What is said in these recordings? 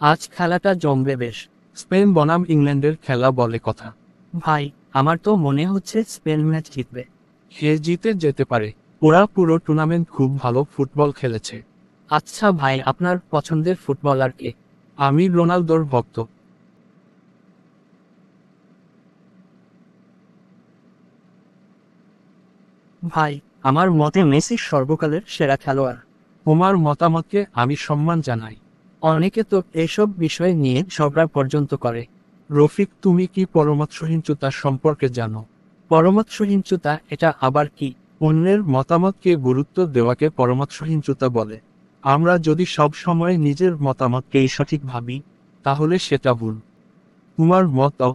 আজ খেলাটা জমবে বেশ। স্পেন বনাম ইংল্যান্ডের খেলা বলে কথা। ভাই, আমার তো মনে হচ্ছে স্পেন ম্যাচ জিতবে। সে জিতে যেতে পারে। ওরা পুরো টুর্নামেন্ট খুব ভালো ফুটবল খেলেছে। আচ্ছা ভাই, আপনার পছন্দের ফুটবলার কে? আমি রোনালদোর ভক্ত। ভাই, আমার মতে মেসি সর্বকালের সেরা খেলোয়াড়। তোমার মতামতকে আমি সম্মান জানাই। অনেকে তো এসব বিষয় নিয়ে ঝগড়া পর্যন্ত করে। রফিক, তুমি কি পরমত সহিংসতা সম্পর্কে জানো? পরমত সহিংসতা এটা আবার কি? অন্যের মতামতকে গুরুত্ব দেওয়াকে পরমত সহিংসতা বলে। আমরা যদি সব সময় নিজের মতামতকেই সঠিক ভাবি, তাহলে সেটা ভুল। তোমার মত,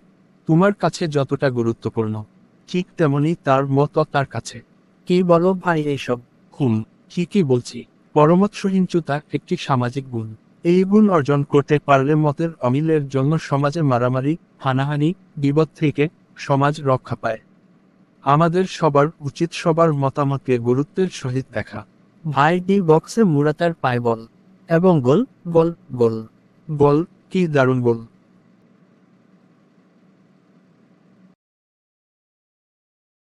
তোমার কাছে যতটা গুরুত্বপূর্ণ, ঠিক তেমনি তার মত তার কাছে। কি বলো ভাই এইসব? হুম, ঠিকই বলছি। পরমত সহিংসতা একটি সামাজিক গুণ। এই গুণ অর্জন করতে পারলে মতের অমিলের জন্য সমাজে মারামারি, হানাহানি, বিপদ থেকে সমাজ রক্ষা পায়। আমাদের সবার উচিত সবার মতামতকে গুরুত্বের সহিত দেখা। ভাই ডি বক্সে মুরাতার পায় বল? এবং গোল গোল গোল। গোল কি দারুণ বল